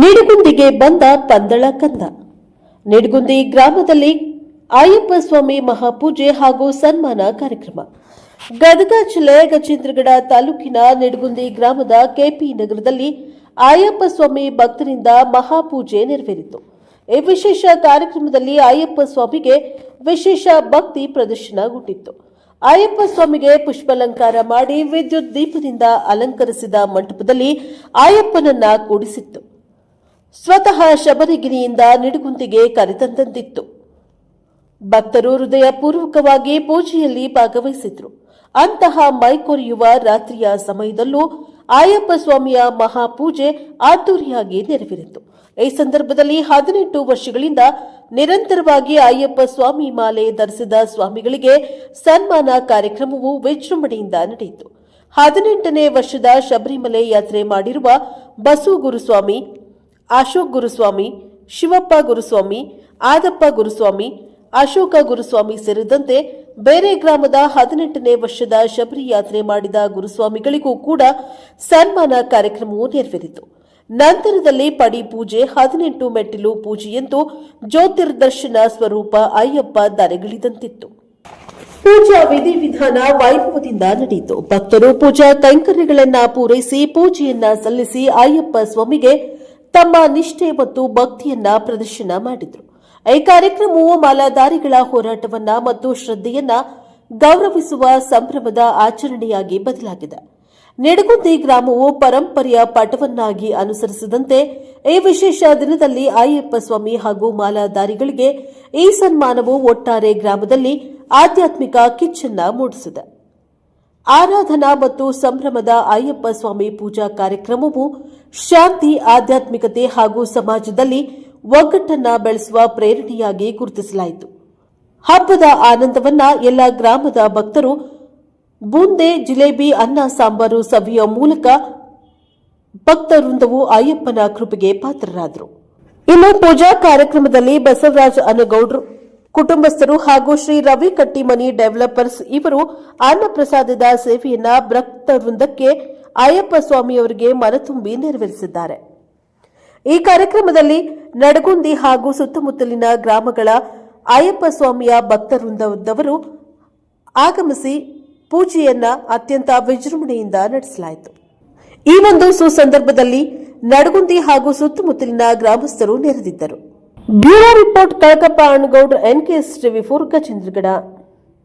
ನಿಡಗುಂದಿಗೆ ಬಂದ ಪಂದಳ ಕಂದ. ನಿಡುಗುಂದಿ ಗ್ರಾಮದಲ್ಲಿ ಅಯ್ಯಪ್ಪ ಸ್ವಾಮಿ ಮಹಾಪೂಜೆ ಹಾಗೂ ಸನ್ಮಾನ ಕಾರ್ಯಕ್ರಮ. ಗದಗ ಜಿಲ್ಲೆ ಗಜೇಂದ್ರಗಡ ತಾಲೂಕಿನ ನಿಡುಗುಂದಿ ಗ್ರಾಮದ ಕೆಪಿ ನಗರದಲ್ಲಿ ಅಯ್ಯಪ್ಪ ಸ್ವಾಮಿ ಭಕ್ತರಿಂದ ಮಹಾಪೂಜೆ ನೆರವೇರಿತು. ಈ ವಿಶೇಷ ಕಾರ್ಯಕ್ರಮದಲ್ಲಿ ಅಯ್ಯಪ್ಪ ಸ್ವಾಮಿಗೆ ವಿಶೇಷ ಭಕ್ತಿ ಪ್ರದರ್ಶನಗೊಂಡಿತ್ತು. ಅಯ್ಯಪ್ಪ ಸ್ವಾಮಿಗೆ ಪುಷ್ಪಾಲಂಕಾರ ಮಾಡಿ ವಿದ್ಯುತ್ ದೀಪದಿಂದ ಅಲಂಕರಿಸಿದ ಮಂಟಪದಲ್ಲಿ ಅಯ್ಯಪ್ಪನನ್ನ ಕೂಡಿಸಿತ್ತು. ಸ್ವತಃ ಶಬರಿಗಿರಿಯಿಂದ ನಿಡುಗುಂತಿಗೆ ಕರೆತಂದಂತಿತ್ತು. ಭಕ್ತರು ಹೃದಯಪೂರ್ವಕವಾಗಿ ಪೂಜೆಯಲ್ಲಿ ಭಾಗವಹಿಸಿದ್ರು. ಅಂತಹ ಮೈಕೊರೆಯುವ ರಾತ್ರಿಯ ಸಮಯದಲ್ಲೂ ಆಯಪ್ಪ ಸ್ವಾಮಿಯ ಮಹಾಪೂಜೆ ಅದ್ದೂರಿಯಾಗಿ ನೆರವೇರಿತು. ಈ ಸಂದರ್ಭದಲ್ಲಿ ಹದಿನೆಂಟು ವರ್ಷಗಳಿಂದ ನಿರಂತರವಾಗಿ ಅಯ್ಯಪ್ಪ ಸ್ವಾಮಿ ಮಾಲೆ ಧರಿಸಿದ ಸ್ವಾಮಿಗಳಿಗೆ ಸನ್ಮಾನ ಕಾರ್ಯಕ್ರಮವು ವಿಜೃಂಭಣೆಯಿಂದ ನಡೆಯಿತು. ಹದಿನೆಂಟನೇ ವರ್ಷದ ಶಬರಿಮಲೆ ಯಾತ್ರೆ ಮಾಡಿರುವ ಬಸು ಗುರುಸ್ವಾಮಿ ಅಶೋಕ್ ಗುರುಸ್ವಾಮಿ, ಶಿವಪ್ಪ ಗುರುಸ್ವಾಮಿ, ಆದಪ್ಪ ಗುರುಸ್ವಾಮಿ, ಅಶೋಕ ಗುರುಸ್ವಾಮಿ ಸೇರಿದಂತೆ ಬೇರೆ ಗ್ರಾಮದ ಹದಿನೆಂಟನೇ ವರ್ಷದ ಶಬರಿ ಯಾತ್ರೆ ಮಾಡಿದ ಗುರುಸ್ವಾಮಿಗಳಿಗೂ ಕೂಡ ಸನ್ಮಾನ ಕಾರ್ಯಕ್ರಮವು ನೆರವೇರಿತು. ನಂತರದಲ್ಲಿ ಪಡಿ ಪೂಜೆ, ಹದಿನೆಂಟು ಮೆಟ್ಟಿಲು ಪೂಜೆಯಂತೂ ಜ್ಯೋತಿರ್ದರ್ಶನ ಸ್ವರೂಪ ಅಯ್ಯಪ್ಪ ಧರೆಗಿಳಿದಂತಿತ್ತು ಪೂಜಾ ವಿಧಿವಿಧಾನ ವೈಭವದಿಂದ ನಡೆಯಿತು. ಭಕ್ತರು ಪೂಜಾ ಕೈಂಕರ್ಯಗಳನ್ನ ಪೂರೈಸಿ ಪೂಜೆಯನ್ನ ಸಲ್ಲಿಸಿ ಅಯ್ಯಪ್ಪ ಸ್ವಾಮಿಗೆ ತಮ್ಮ ನಿಷ್ಠೆ ಮತ್ತು ಭಕ್ತಿಯನ್ನ ಪ್ರದರ್ಶನ ಮಾಡಿದರು. ಈ ಕಾರ್ಯಕ್ರಮವು ಮಾಲಾಧಾರಿಗಳ ಹೋರಾಟವನ್ನ ಮತ್ತು ಶ್ರದ್ಧೆಯನ್ನ ಗೌರವಿಸುವ ಸಂಭ್ರಮದ ಆಚರಣೆಯಾಗಿ ಬದಲಾಗಿದೆ. ನಿಡಗುಂದಿ ಗ್ರಾಮವು ಪರಂಪರೆಯ ಪಾಠವನ್ನಾಗಿ ಅನುಸರಿಸಿದಂತೆ ಈ ವಿಶೇಷ ದಿನದಲ್ಲಿ ಅಯ್ಯಪ್ಪ ಸ್ವಾಮಿ ಹಾಗೂ ಮಾಲಾಧಾರಿಗಳಿಗೆ ಈ ಸನ್ಮಾನವು ಒಟ್ಟಾರೆ ಗ್ರಾಮದಲ್ಲಿ ಆಧ್ಯಾತ್ಮಿಕ ಕಿಚ್ಚನ್ನ ಮೂಡಿಸಿದೆ. ಆರಾಧನಾ ಮತ್ತು ಸಂಭ್ರಮದ ಅಯ್ಯಪ್ಪ ಸ್ವಾಮಿ ಪೂಜಾ ಕಾರ್ಯಕ್ರಮವು ಶಾಂತಿ, ಆಧ್ಯಾತ್ಮಿಕತೆ ಹಾಗೂ ಸಮಾಜದಲ್ಲಿ ಒಗ್ಗಟ್ಟನ್ನ ಬೆಳೆಸುವ ಪ್ರೇರಣೆಯಾಗಿ ಗುರುತಿಸಲಾಯಿತು. ಹಬ್ಬದ ಆನಂದವನ್ನ ಎಲ್ಲ ಗ್ರಾಮದ ಭಕ್ತರು ಬೂಂದೆ ಜಿಲೇಬಿ ಅನ್ನ ಸಾಂಬಾರು ಸವಿಯುವ ಮೂಲಕ ಭಕ್ತ ವೃಂದವು ಅಯ್ಯಪ್ಪನ ಕೃಪೆಗೆ ಪಾತ್ರರಾದರು. ಇನ್ನು ಪೂಜಾ ಕಾರ್ಯಕ್ರಮದಲ್ಲಿ ಬಸವರಾಜ್ ಅನಗೌಡ್ರು ಕುಟುಂಬಸ್ಥರು ಹಾಗೂ ಶ್ರೀ ರವಿ ಕಟ್ಟಿಮನಿ ಡೆವಲಪರ್ಸ್ ಇವರು ಅನ್ನಪ್ರಸಾದದ ಸೇವೆಯನ್ನ ಭಕ್ತ ವೃಂದಕ್ಕೆ ಅಯ್ಯಪ್ಪ ಸ್ವಾಮಿಯವರಿಗೆ ಮನತುಂಬಿ ನೆರವೇರಿಸಿದ್ದಾರೆ. ಈ ಕಾರ್ಯಕ್ರಮದಲ್ಲಿ ನಡಗುಂದಿ ಹಾಗೂ ಸುತ್ತಮುತ್ತಲಿನ ಗ್ರಾಮಗಳ ಅಯ್ಯಪ್ಪ ಸ್ವಾಮಿಯ ಭಕ್ತವೃಂದದವರು ಆಗಮಿಸಿ ಪೂಜೆಯನ್ನ ಅತ್ಯಂತ ವಿಜೃಂಭಣೆಯಿಂದ ನಡೆಸಲಾಯಿತು. ಈ ಒಂದು ಸುಸಂದರ್ಭದಲ್ಲಿ ನಡಗುಂದಿ ಹಾಗೂ ಸುತ್ತಮುತ್ತಲಿನ ಗ್ರಾಮಸ್ಥರು ನೆರೆದಿದ್ದರು. bureau report Kalakappa Annagoud NKS TV four Gajendragad